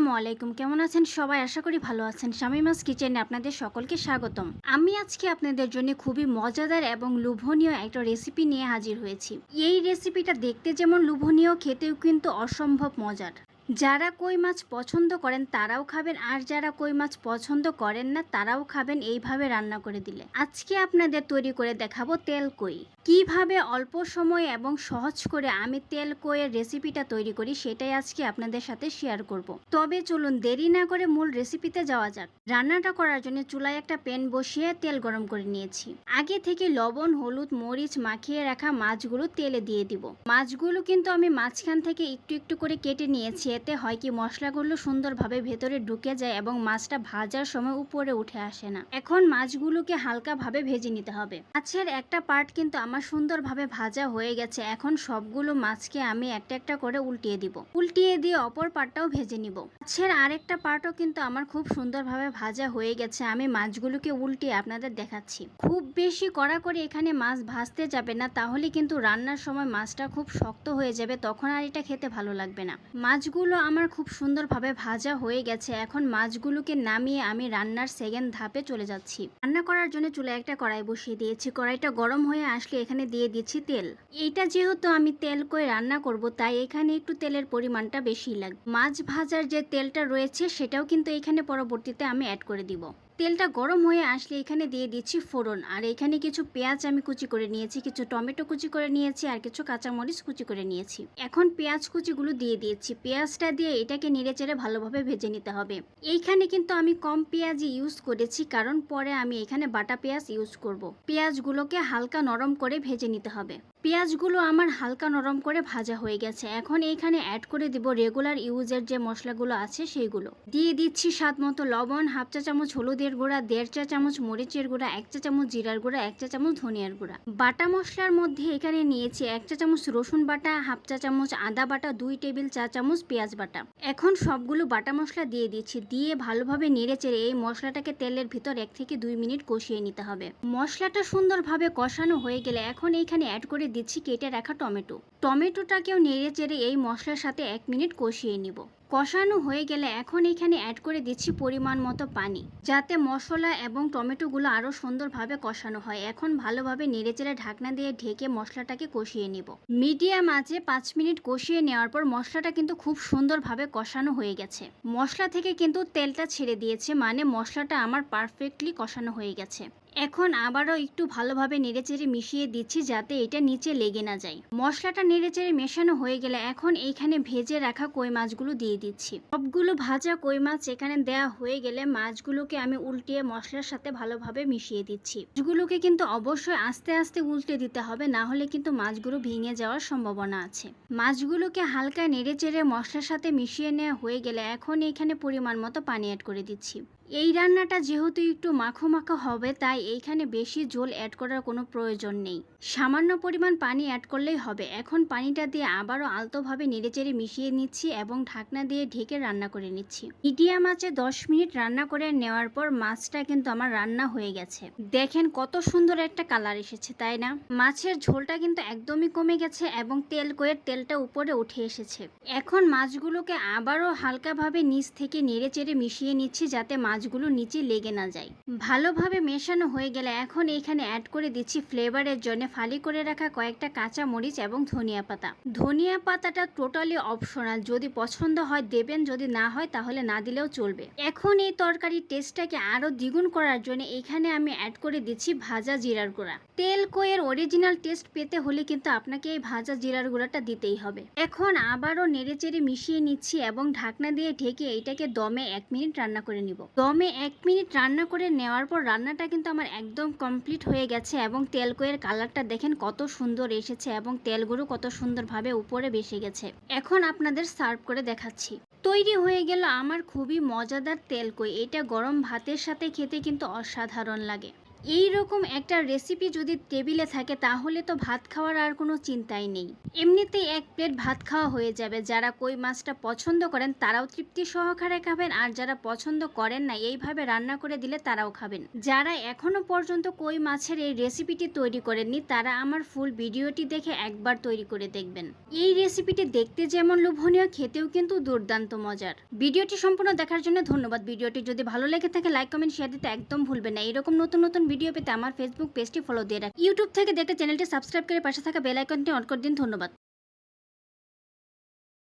আসসালামু আলাইকুম। কেমন আছেন সবাই? আশা করি ভালো আছেন। শামিমাস কিচেনে আপনাদের সকলকে স্বাগতম। আমি আজকে আপনাদের জন্য খুবই মজাদার এবং লোভনীয় একটা রেসিপি নিয়ে হাজির হয়েছি। এই রেসিপিটা দেখতে যেমন লোভনীয়, খেতেও কিন্তু অসম্ভব মজার। যারা কই মাছ পছন্দ করেন, তারাও খাবেন। আর যারা কই মাছ পছন্দ করেন না, তারাও খাবেন। এইভাবে রান্না করে দিলে। আজকে আপনাদের তৈরি করে দেখাবো তেল কই। কীভাবে অল্প সময় এবং সহজ করে আমি তেল কইয়ের রেসিপিটা তৈরি করি, সেটাই আজকে আপনাদের সাথে শেয়ার করব। তবে চলুন দেরি না করে মূল রেসিপিতে যাওয়া যাক। রান্নাটা করার জন্য চুলায় একটা প্যান বসিয়ে তেল গরম করে নিয়েছি। আগে থেকে লবণ, হলুদ, মরিচ মাখিয়ে রাখা মাছগুলো তেলে দিয়ে দিব। মাছগুলো কিন্তু আমি মাঝখান থেকে একটু একটু করে কেটে নিয়েছি। এতে হয় কি, মশলাগুলো সুন্দরভাবে ভেতরে ঢুকে যায় এবং মাছটা ভাজার সময় উপরে উঠে আসে না। এখন মাছগুলোকে হালকাভাবে ভেজে নিতে হবে। মাছের একটা পার্ট কিন্তু আমার সুন্দরভাবে ভাজা হয়ে গেছে। এখন সবগুলো মাছকে আমি একটা একটা করে উল্টিয়ে দিব। উল্টিয়ে দিয়ে অপর পার্টটাও ভেজে নিব। মাছের আরেকটা পার্টও কিন্তু আমার খুব সুন্দরভাবে ভাজা হয়ে গেছে। আমি মাছগুলোকে উল্টিয়ে আপনাদের দেখাচ্ছি। খুব বেশি কড়া করে এখানে মাছ ভাজতে যাবে না, তাহলে কিন্তু রান্নার সময় মাছটা খুব শক্ত হয়ে যাবে, তখন আর এটা খেতে ভালো লাগবে না। মাছগুলো আমার খুব সুন্দরভাবে ভাজা হয়ে গেছে। এখন মাছগুলোকে নামিয়ে আমি রান্নার সেকেন্ড ধাপে চলে যাচ্ছি। রান্না করার জন্য চুলে একটা কড়াই বসিয়ে দিয়েছি। কড়াইটা গরম হয়ে আসলে এখানে দিয়ে দিচ্ছি তেল। এইটা যেহেতু আমি তেল করে রান্না করব, তাই এখানে একটু তেলের পরিমাণটা বেশি লাগবে। মাছ ভাজার যে তেলটা রয়েছে, সেটাও কিন্তু এখানে পরবর্তীতে আমি অ্যাড করে দিব। তেলটা গরম হয়ে আসলে এখানে দিয়ে দিচ্ছি ফোড়ন। আর এখানে কিছু পেঁয়াজ আমি কুচি করে নিয়েছি, কিছু টমেটো কুচি করে নিয়েছি, আর কিছু কাঁচামরিচ কুচি করে নিয়েছি। এখন পেঁয়াজ কুচিগুলো দিয়ে দিয়েছি পেঁয়াজটা দিয়ে এটাকে নেড়েচেড়ে ভালোভাবে ভেজে নিতে হবে। এইখানে কিন্তু আমি কম পেঁয়াজই ইউজ করেছি, কারণ পরে আমি এখানে বাটা পেঁয়াজ ইউজ করব। পেঁয়াজগুলোকে হালকা নরম করে ভেজে নিতে হবে। পেঁয়াজগুলো আমার হালকা নরম করে ভাজা হয়ে গেছে। এখন এইখানে অ্যাড করে দিব রেগুলার ইউজের যে মশলাগুলো আছে সেইগুলো। দিয়ে দিচ্ছি স্বাদ মতো লবণ, হাফ চা চামচ হলুদের গুঁড়া, দেড় চা চামচ মরিচের গুঁড়া, এক চা চামচ জিরার গুঁড়া, এক চা চামচ ধনিয়ার গুঁড়া। বাটা মশলার মধ্যে এখানে নিয়েছি এক চা চামচ রসুন বাটা, হাফ চা চামচ আদা বাটা, দুই টেবিল চা চামচ পেঁয়াজ বাটা। এখন সবগুলো বাটা মশলা দিয়ে দিচ্ছি। দিয়ে ভালোভাবে নেড়ে চেড়ে এই মশলাটাকে তেলের ভিতর এক থেকে দুই মিনিট কষিয়ে নিতে হবে। মশলাটা সুন্দরভাবে কষানো হয়ে গেলে এখন এইখানে অ্যাড করে দিচ্ছি কেটে রাখা টমেটো। টমেটোটাকেও নেড়ে চেড়ে এই মশলার সাথে এক মিনিট কষিয়ে নিব। কষানো হয়ে গেলে এখন এখানে অ্যাড করে দিচ্ছি পরিমাণ মতো পানি, যাতে মশলা এবং টমেটোগুলো আরও সুন্দরভাবে কষানো হয়। এখন ভালোভাবে নেড়েচেড়ে ঢাকনা দিয়ে ঢেকে মশলাটাকে কষিয়ে নিব। মিডিয়াম আঁচে পাঁচ মিনিট কষিয়ে নেওয়ার পর মশলাটা কিন্তু খুব সুন্দরভাবে কষানো হয়ে গেছে। মশলা থেকে কিন্তু তেলটা ছেড়ে দিয়েছে মানে মশলাটা আমার পারফেক্টলি কষানো হয়ে গেছে। এখন আবারও একটু ভালোভাবে নেড়েচেড়ে মিশিয়ে দিচ্ছি যাতে এটা নিচে লেগে না যায়। মশলাটা নেড়েচেড়ে মেশানো হয়ে গেলে এখন এইখানে ভেজে রাখা কই মাছগুলো দিয়ে দিচ্ছি। সবগুলো ভাজা কই মাছ এখানে দেয়া হয়ে গেলে মাছগুলোকে আমি উল্টিয়ে মশলার সাথে ভালোভাবে মিশিয়ে দিচ্ছি। মাছগুলোকে কিন্তু অবশ্যই আস্তে আস্তে উল্টে দিতে হবে, না হলে কিন্তু মাছগুলো ভেঙে যাওয়ার সম্ভাবনা আছে। মাছগুলোকে হালকা নেড়েচেড়ে মশলার সাথে মিশিয়ে নেওয়া হয়ে গেলে এখন এখানে পরিমাণ মতো পানি অ্যাড করে দিচ্ছি। এই রান্নাটা যেহেতু একটু মাখো মাখো হবে, তাই এইখানে বেশি ঝোল অ্যাড করার কোনো প্রয়োজন নেই। সামান্য পরিমাণ পানি অ্যাড করলেই হবে। এখন পানিটা দিয়ে আবারও আলতোভাবে নেড়েচেড়ে মিশিয়ে নিচ্ছি এবং ঢাকনা দিয়ে ঢেকে রান্না করে নিচ্ছি। মিডিয়াম আঁচে দশ মিনিট রান্না করে নেওয়ার পর মাছটা কিন্তু আমার রান্না হয়ে গেছে। দেখেন কত সুন্দর একটা কালার এসেছে, তাই না? মাছের ঝোলটা কিন্তু একদমই কমে গেছে এবং তেল কয়ের তেলটা উপরে উঠে এসেছে। এখন মাছগুলোকে আবারও হালকাভাবে নিচ থেকে নেড়েচেড়ে মিশিয়ে নিচ্ছি যাতে মাছগুলো নিচে লেগে না যায়। ভালোভাবে মেশানো হয়ে গেলে এখন এখানে অ্যাড করে দিচ্ছি ফ্লেভারের জন্য ফালি করে রাখা কয়েকটা কাঁচা মরিচ এবং ধনিয়া পাতা। ধনিয়া পাতাটা টোটালি অপশনাল যদি পছন্দ হয়, দেবেন, যদি না হয়, তাহলে না দিলেও চলবে। এখন এই তরকারির টেস্টটাকে আরও দ্বিগুণ করার জন্য এখানে আমি অ্যাড করে দিচ্ছি ভাজা জিরার গুঁড়া। তেল কয়ের অরিজিনাল টেস্ট পেতে হলে কিন্তু আপনাকে এই ভাজা জিরার গুঁড়াটা দিতেই হবে। এখন আবারও নেড়েচেড়ে মিশিয়ে নিচ্ছি এবং ঢাকনা দিয়ে ঢেকে এইটাকে দমে এক মিনিট রান্না করে নিব। দমে এক মিনিট রান্না করে নেওয়ার পর রান্নাটা কিন্তু আমার একদম কমপ্লিট হয়ে গেছে এবং তেলকোয়ের কালারটা দেখেন কত সুন্দর এসেছে এবং তেলগুলো কত সুন্দরভাবে উপরে বেসে গেছে। এখন আপনাদের সার্ভ করে দেখাচ্ছি। তৈরি হয়ে গেল আমার খুবই মজাদার তেলকই এটা গরম ভাতের সাথে খেতে কিন্তু অসাধারণ লাগে। এই রকম একটা রেসিপি যদি টেবিলে থাকে, তাহলে তো ভাত খাওয়ার আর কোনো চিন্তাই নেই। এমনিতেই এক প্লেট ভাত খাওয়া হয়ে যাবে। যারা কই মাছটা পছন্দ করেন, তারাও তৃপ্তি সহকারে খাবেন। আর যারা পছন্দ করেন না, এইভাবে রান্না করে দিলে তারাও খাবেন। যারা এখনও পর্যন্ত কই মাছের এই রেসিপিটি তৈরি করেননি, তারা আমার ফুল ভিডিওটি দেখে একবার তৈরি করে দেখবেন। এই রেসিপিটি দেখতে যেমন লোভনীয়, খেতেও কিন্তু দুর্দান্ত মজার। ভিডিওটি সম্পূর্ণ দেখার জন্য ধন্যবাদ। ভিডিওটি যদি ভালো লেগে থাকে লাইক কমেন্ট শেয়ার দিতে একদম ভুলবেন না। এরকম নতুন নতুন ভিডিও পেতে আমার ফেসবুক পেজটি ফলো দিয়ে রাখ। ইউটিউব থেকে দেখে চ্যানেলটি সাবস্ক্রাইব করে পাশে থাকা বেল আইকনটি অন করে দিন। ধন্যবাদ।